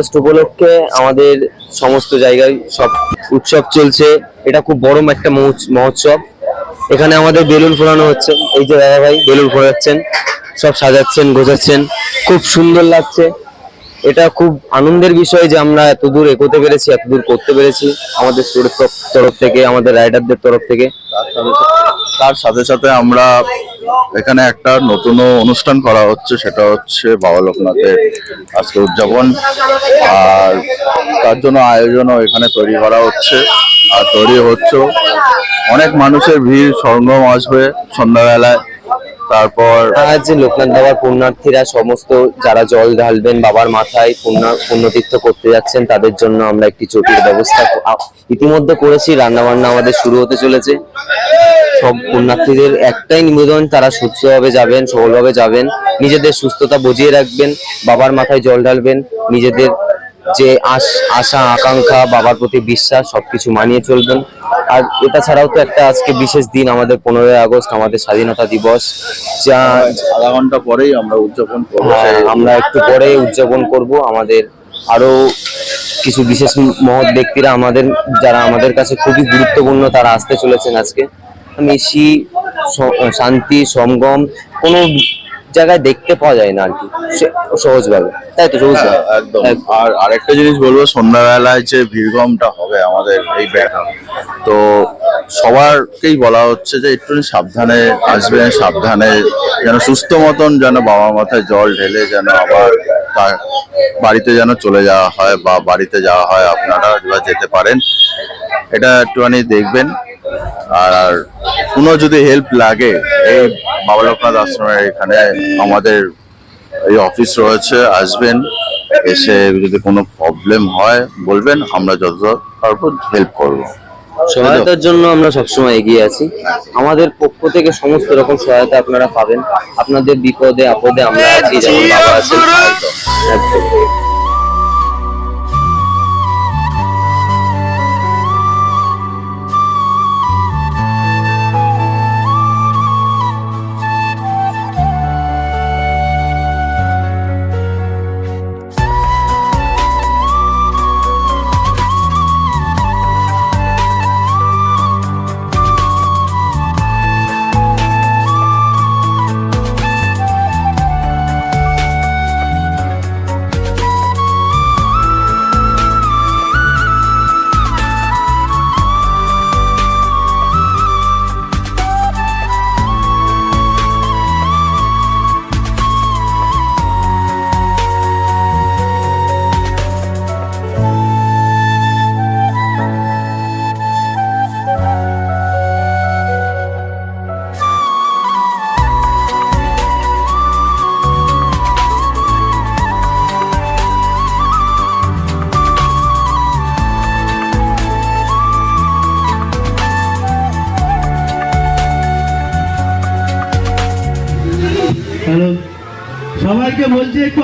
August উপলক্ষে আমাদের সমস্ত জায়গায় সব উৎসব চলছে। এটা খুব বড় একটা মহোৎ- মহোৎসব। এখানে আমাদের বেলুন ফোলানো হচ্ছে। এই যে দাদা ভাই, বেলুন ফোলাচ্ছেন। সব সাজাচ্ছেন, গোছাচ্ছেন। খুব সুন্দর লাগছে। এটা খুব আনন্দের বিষয় যে আমরা এত দূর এগোতে পেরেছি এত দূর করতে পেরেছি আমাদের স্টোরের তরফ থেকে, আমাদের রাইডারদের তরফ থেকে। তার সাথে সাথে আমরা এখানে একটা নতুন অনুষ্ঠান করা হচ্ছে, সেটা হচ্ছে বাবা লোকনাথের আজকে উদযাপন। আর তার জন্য আয়োজনও এখানে তৈরি করা হচ্ছে। আর তৈরি হচ্ছে অনেক মানুষের ভিড় সরগম আসবে সন্ধ্যাবেলায়। তারপর আজ লোকনাথ বাবার পুণ্যার্থীরা সমস্ত যারা জল ঢালবেন, বাবার মাথায় পুণ্য, পুণ্যতীর্থ করতে যাচ্ছেন, তাদের জন্য আমরা একটি চটির ব্যবস্থা ইতিমধ্যে করেছি রান্না বান্না আমাদের শুরু হতে চলেছে। সব পুণ্যার্থীদের একটাই নিবেদন, তারা সুস্থভাবে যাবেন, সবলভাবে যাবেন, নিজেদের সুস্থতা বজিয়ে রাখবেন, বাবার মাথায় জল ঢালবেন, নিজেদের যে আশ আশা আকাঙ্ক্ষা বাবার প্রতি বিশ্বাস সবকিছু মানিয়ে চলবেন। আর এটা ছাড়াও তো একটা আজকে বিশেষ দিন আমাদের পনেরোই আগস্ট আমাদের স্বাধীনতা দিবস। যা আধা ঘণ্টা পরেই আমরা উদযাপন করব। হ্যাঁ, আমরা একটু পরে উদযাপন করব। আমাদের আরও কিছু বিশেষ মহৎ ব্যক্তিরা আমাদের যারা আমাদের কাছে খুবই গুরুত্বপূর্ণ তারা আসতে চলেছেন আজকে। মিশি শান্তি সঙ্গম কোনো জায়গায় দেখতে পাওয়া যায় না আর কি সহজভাবে। তাই তো সহজভাবে হ্যাঁ, একদম। আর আরেকটা জিনিস বলব সন্ধ্যাবেলায় যে ভিড়গমটা হবে আমাদের এই ব্যাটা তো সবারকেই বলা হচ্ছে যে একটু সাবধানে আসবেন সাবধানে যেন সুস্থ মতন যেন বাবা মাথায় জল ঢেলে যেন আবার তার বাড়িতে যেন চলে যাওয়া হয় বা বাড়িতে যাওয়া হয় আপনারা যেতে পারেন। এটা একটুখানি দেখবেন। আর কোনো যদি হেল্প লাগে, এই বাবা লোকনাথ আশ্রমের এখানে আমাদের এই অফিস রয়েছে, আসবেন, এসে যদি কোনো প্রবলেম হয় বলবেন, আমরা যত পারব হেল্প করব। সহায়তার জন্য আমরা সবসময় এগিয়ে আছি। আমাদের পক্ষ থেকে সমস্ত রকম সহায়তা আপনারা পাবেন। আপনাদের বিপদে, আপদে আমরা আছি, যেমন বাবা আছেন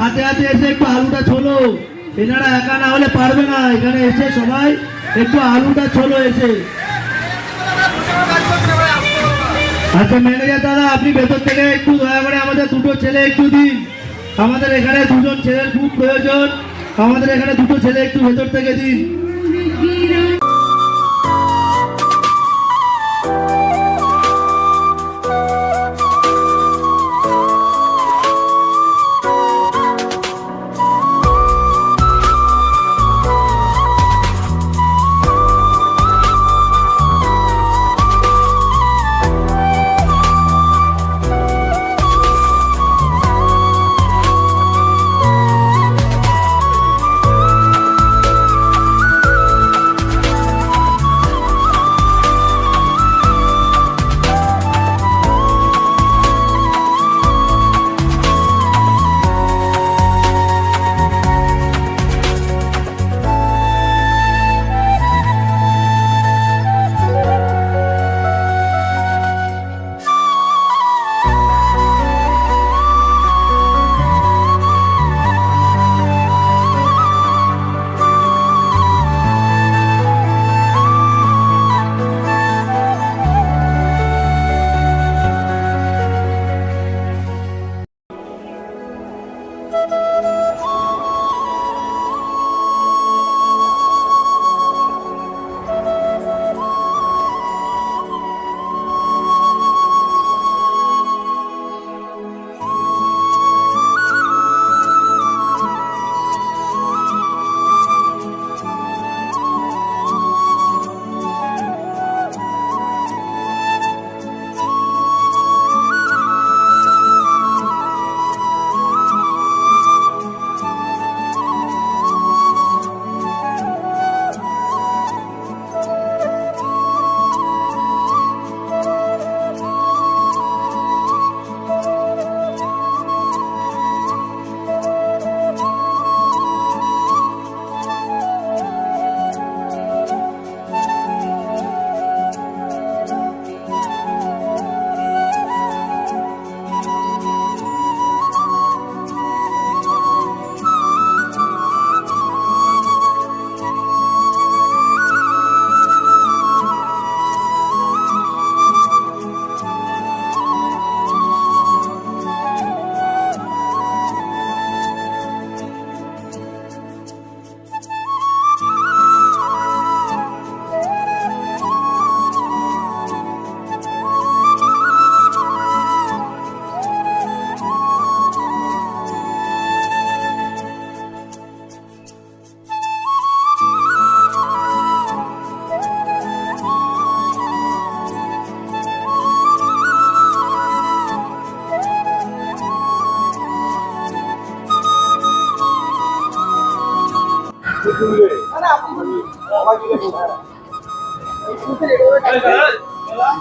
হাতে হাতে এসে একটু আলুটা ছোলো। এনারা একা না হলে পারবে না। এখানে এসে সবাই একটু আলুটা ছোলো এসে। আচ্ছা ম্যানেজার দাদা, আপনি ভেতর থেকে একটু দয়া করে আমাদের দুটো ছেলে একটু দিন। আমাদের এখানে দুজন ছেলের খুব প্রয়োজন। আমাদের এখানে দুটো ছেলে একটু ভেতর থেকে দিন।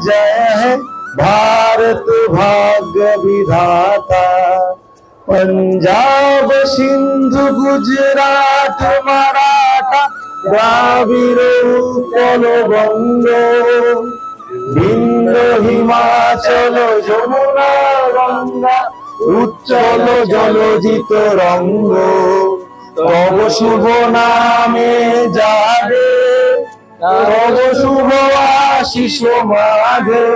जय है भारत भाग्य विधाता पंजाब सिंधु गुजरात मराठा द्राविड़ उत्कल बंग ভিন্ন হিমাচল যমুনা গঙ্গা উচ্চল জলজিত রঙ্গ তব শুভ নামে যাবে তব শুভ আশিস মাঘে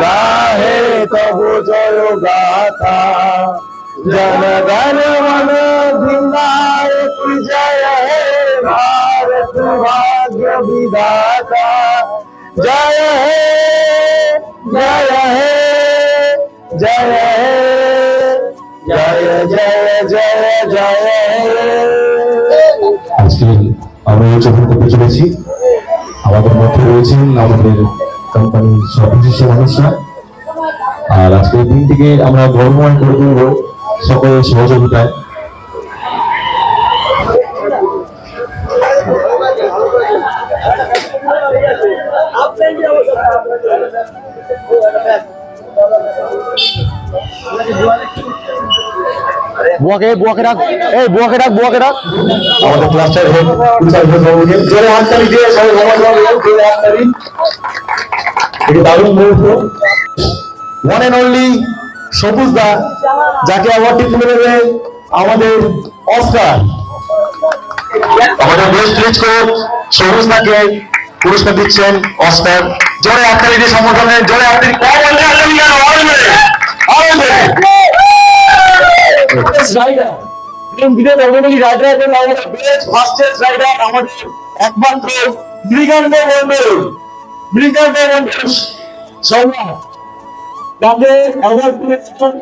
গাহে তব জয় গাথা জনগণ মন ধিনায়ক জয় হে ভারত ভাগ্য विधाता जय हे जय हे जय हे जय जय जय जय हे আজকে এই চোখ করতে চলেছি। আমাদের মধ্যে রয়েছেন আমাদের কোম্পানির সর্বশেষ মানুষরা আর আজকের থেকে আমরা গর্বময় করে তুলব সকলের সহযোগিতায়। বুয়াকে বুয়াকে ডাক। এই বুয়াকে ডাক বুয়াকে ডাক। আমাদের ক্লাস্টার হেড বাবুকে জোরে হাততালি দিয়ে সবাই সমাজ জোরে এটি দারুণ মুহূর্ত। ওয়ান এন্ড অনলি সবুজ দা যাকে অ্যাওয়ার্ডটি তুলে দেবে আমাদের অস্কার আমাদের বেস্ট রিচ কোচ সবুজ দাকে পুরস্কার দিচ্ছেন অস্কার জোরে হাততালি দিয়ে সম্বোধনে জোরে কম বললে হাততালি কেন আরও জোরে আরও জোরে রাইডার বিদেশ অর্গানিক রাইডার ফাস্টেস্ট রাইডার আমাদের একমাত্র মৃগান্ত মন্ডল মৃগান্ত মন্ডল সম্রাট তাকে অ্যাওয়ার্ড পেয়েছেন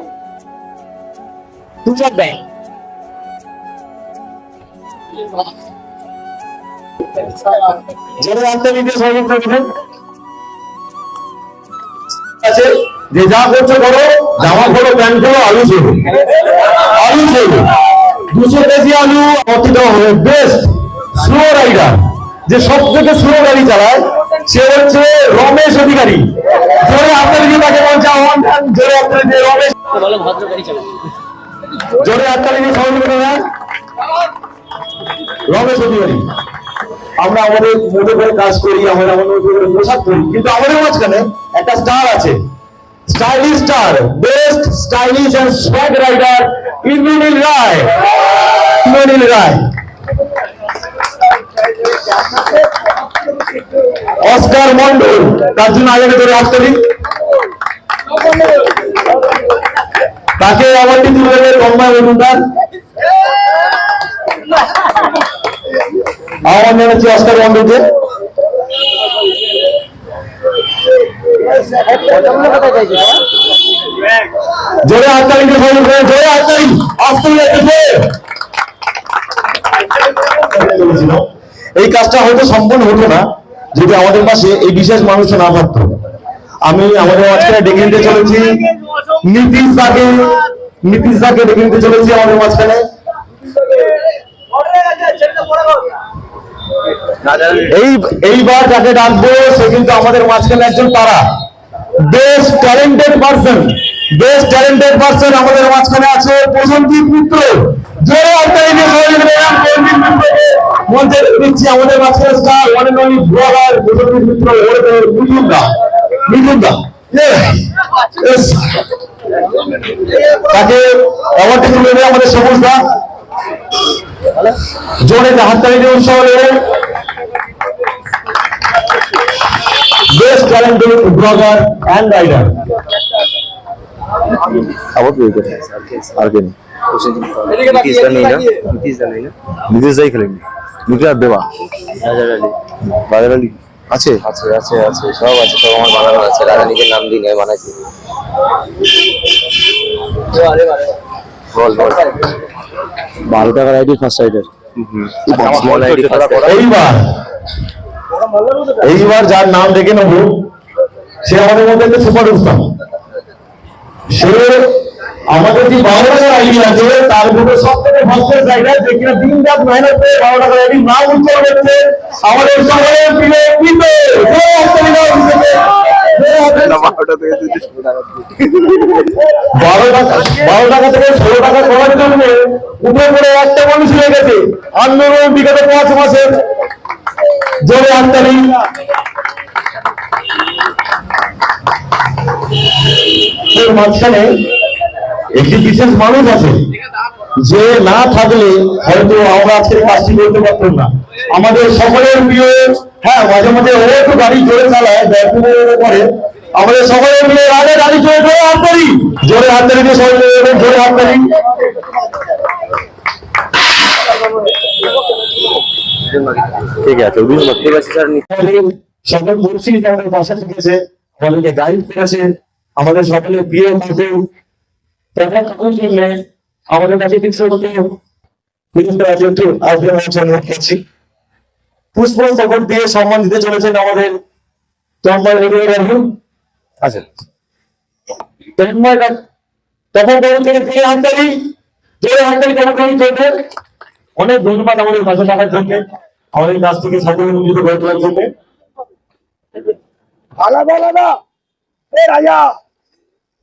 তুষার দেয়। যারা আন্তর্জাতিক করেন আছে যে যা করছ করো জামা খোলো প্যান্ট খোলো আলু ছোলো আলু ছোলো দুশো কেজি আলু দেওয়া হবে। বেস্ট স্লো রাইডার যে সব থেকে স্লো গাড়ি চালায় সে হচ্ছে রমেশ অধিকারী। জোরে আপনার যে তাকে বলছে আহ্বান খান জোরে আপনার যে রমেশ জোরে দিয়ে সহযোগিতা রমেশ অধিকারী। আমরা আমাদের মতো করে কাজ করি, আমরা আমাদের মতো করে পোশাক করি কিন্তু আমাদের মাঝখানে একটা স্টার আছে। Stylish star best stylish and swag rider Indranil Roy Indranil Roy Oscar Mondal তার জন্য আগে ধরে হাততালি তাকে অ্যাওয়ার্ডটি তুলে দেবে তন্ময় মজুমদার আহ্বান জানাচ্ছি অস্কার মন্ডলকে জোরে হাততালি জোরে এই কাজটা হয়তো সম্পূর্ণ হতো না, যদি আমাদের পাশে এই বিশেষ মানুষটা না থাকতো। আমি আমাদের মাঝখানে ডেকে নিতে চলেছি। নীতিশ দাকে নীতিশ দাকে ডেকে নিতে চলেছি আমাদের মাঝখানে। এই, এইবার যাকে ডাকবো, সে কিন্তু আমাদের মাঝখানে একজন তারা। Best talented person best talented person আমাদের মাঝখানে আছে। প্রসঞ্জিৎ মিত্র জোরে মিত্রকে মঞ্চে আমাদের মাঝখানে star one and only blogger Prosenjit Mitra Mithun da Mithun da. তাকে অ্যাওয়ার্ডটি তুলে আমাদের সবুজ দা। জোরে হাততালি দিয়ে উৎসাহ দেবে best talented blogger and rider আবার আর কে নেই? নীতিশ দা নেই না? নীতিশ দা নেই না? নীতিশ দাই খেলেনি। নীতিশ আর দেবা? রাজার আলী। বাজার আলী? আছে? আছে আছে আছে সব আছে সব আমার বানানো আছে। রাজনীতির নাম দিয়ে নয় বানাইছি। বল বল। বারো টাকার আইডি ফার্স্ট রাইডার স্মল এইবার। এইবার যার নাম দেখে নেব সে আমাদের মধ্যে একটা সুপার স্টার সে আমাদের যে বারো টাকার আইডি আছে তার মধ্যে সব থেকে ফার্স্টের রাইডার যে কিনা দিন রাত মেহনত করে বারো টাকার আইডি না উজ্জ্বল করছে আমাদের সকলের প্রিয় পিতে বারো টাকা বারো টাকা থেকে ষোলো টাকা করার জন্য উঠে পড়ে একটা মানুষ হয়ে গেছে। আন্দোলন বিগত পাঁচ মাসের জোরে হাততালি এর মাঝখানে একটি বিশেষ মানুষ আছে, যে না থাকলে হয়তো আমরা আজকের কাজটি করতে পারতাম না। আমাদের সকলের প্রিয় হ্যাঁ মাঝে মাঝে ও একটু গাড়ি জোরে চালায় ব্যাটুমের পরে আমাদের সকলের প্রিয় রাজা গাড়ি জোরে জোরে হাত তালি। জোরে দিয়ে সবাই মিলে জোরে ঠিক আছে সকল আমাদের পাশে থেকেছে আমাদেরকে গাইড করেছে আমাদের কাছে কিছু বিভিন্ন রাজ্য আসবে আমার পুষ্প দিয়ে সম্মান দিতে চলেছেন আমাদের। আচ্ছা। তখন তখন থেকে চলবে অনেক ধন্যবাদ আমাদের পাশে থাকার জন্য। আমাদের কাছ থেকে করে তোলার জন্য। আলাদা আলাদা। এ রাজা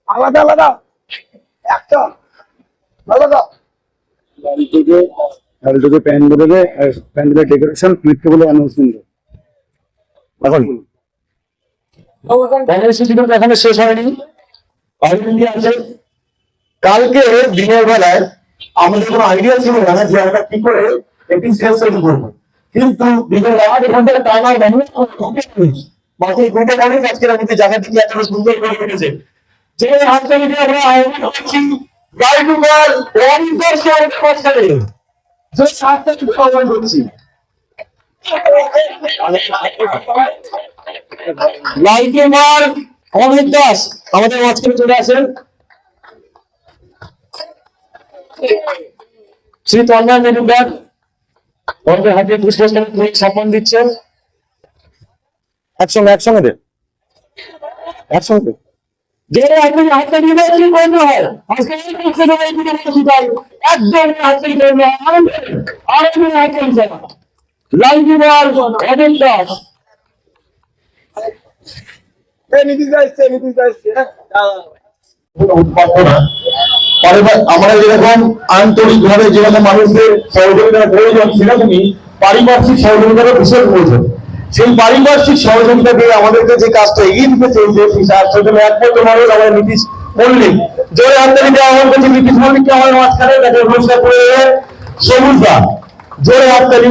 আলাদা আলাদা। একটা আলাদা। বাড়ি থেকে ডেকোরেশন মৃত্যুগুলো অ্যানাউন্সমেন্ট এখন শেষ হয়নি। কালকে দিনের বেলায় আমাদের কোনো আইডিয়া ছিল না যে আমরা কি করে একটি করব। কিন্তু রাত এখান থেকে মেহনত বাকি ঘুমটা কারণে আজকের আমাদের জায়গা থেকে এত সুন্দর করে রেখেছে। যে হাত থেকে আমরা আহ্বান করছি বল ওয়ান পার্সেন্ট যে করছি। অমিত দাস, আমাদের মাঝখানে চলে আসেন। শ্রী তন্ময় মজুমদার ওনাদের হাতে সম্মান দিচ্ছেন। একসঙ্গে একসঙ্গে একসঙ্গে যে হয়, আজকে একদম হাত চলছে দাস এসছে হ্যাঁ আমরা যেরকম আন্তরিক ভাবে যেরকম মানুষদের সহযোগিতার প্রয়োজন সেরকমই পারিপার্শ্বিক সহযোগিতারও বিশেষ প্রয়োজন। সেই পারিপার্শ্বিক সহযোগিতা দিয়ে আমাদেরকে যে কাজটা এগিয়ে দিতে চলছে সেই জন্য একমাত্র মানুষ আমাদের নীতিশ মল্লিক। জোরে হাততালি দেওয়া আহ্বান করছি নীতিশ মল্লিককে আমাদের মাঝখানে তাকে পুরস্কার করে দেবেন সবুজ দা। জোরে হাততালি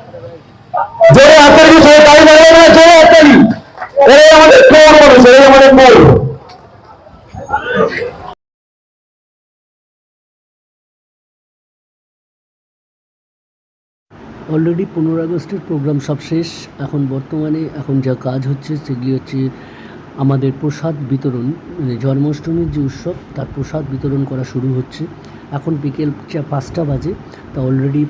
জোরে হাততালি তালি না, জোরে হাততালি এরাই আমাদের কোর মানুষ, এরাই আমাদের কোর অলরেডি পনেরো আগস্টের প্রোগ্রাম সব শেষ, এখন বর্তমানে এখন যা কাজ হচ্ছে, সেগুলি হচ্ছে আমাদের প্রসাদ বিতরণ মানে জন্মাষ্টমীর যে উৎসব, তার প্রসাদ বিতরণ করা শুরু হচ্ছে। এখন বিকেল পাঁচটা বাজে, তা অলরেডি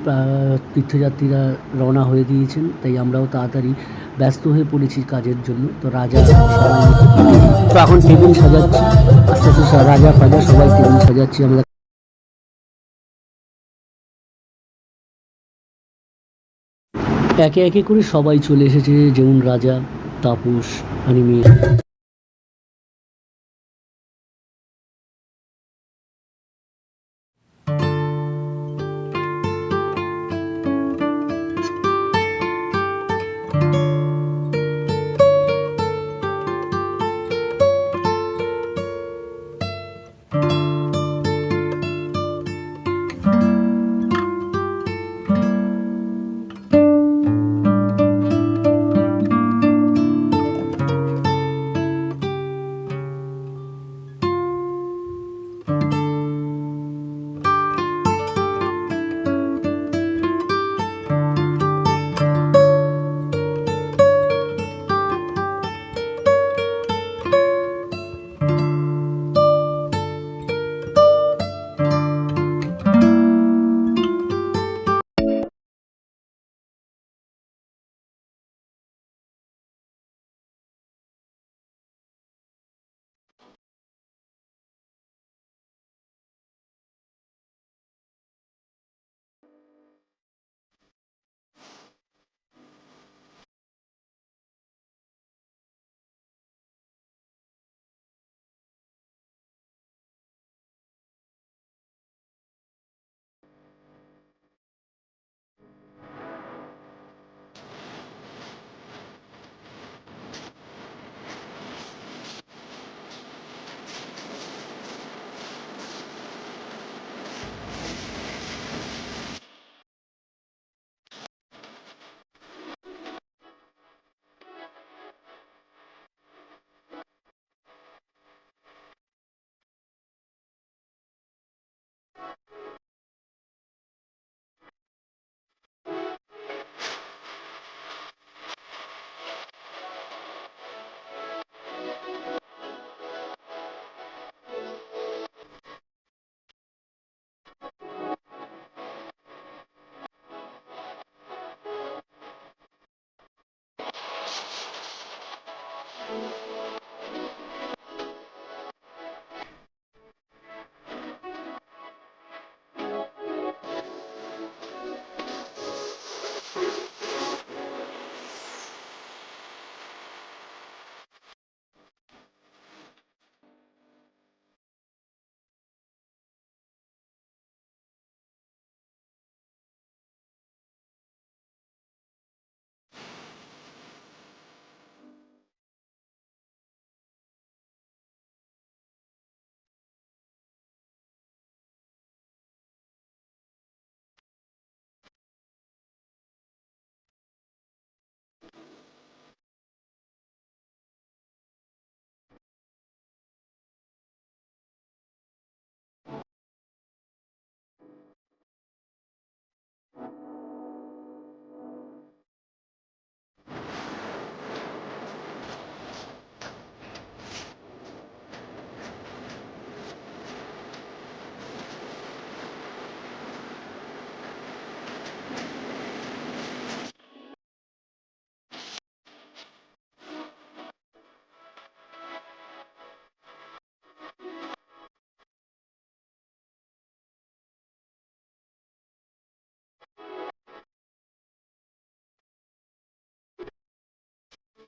তীর্থযাত্রীরা রওনা হয়ে দিয়েছেন তাই আমরাও তাড়াতাড়ি ব্যস্ত হয়ে পড়েছি কাজের জন্য। তো রাজা তো এখন টেবিল সাজাচ্ছি। আস্তে আস্তে রাজা ফাজা সবাই টেবিল সাজাচ্ছি, আমরা একে একে করে সবাই চলে এসেছে, যেমন রাজা, তাপস অনিমি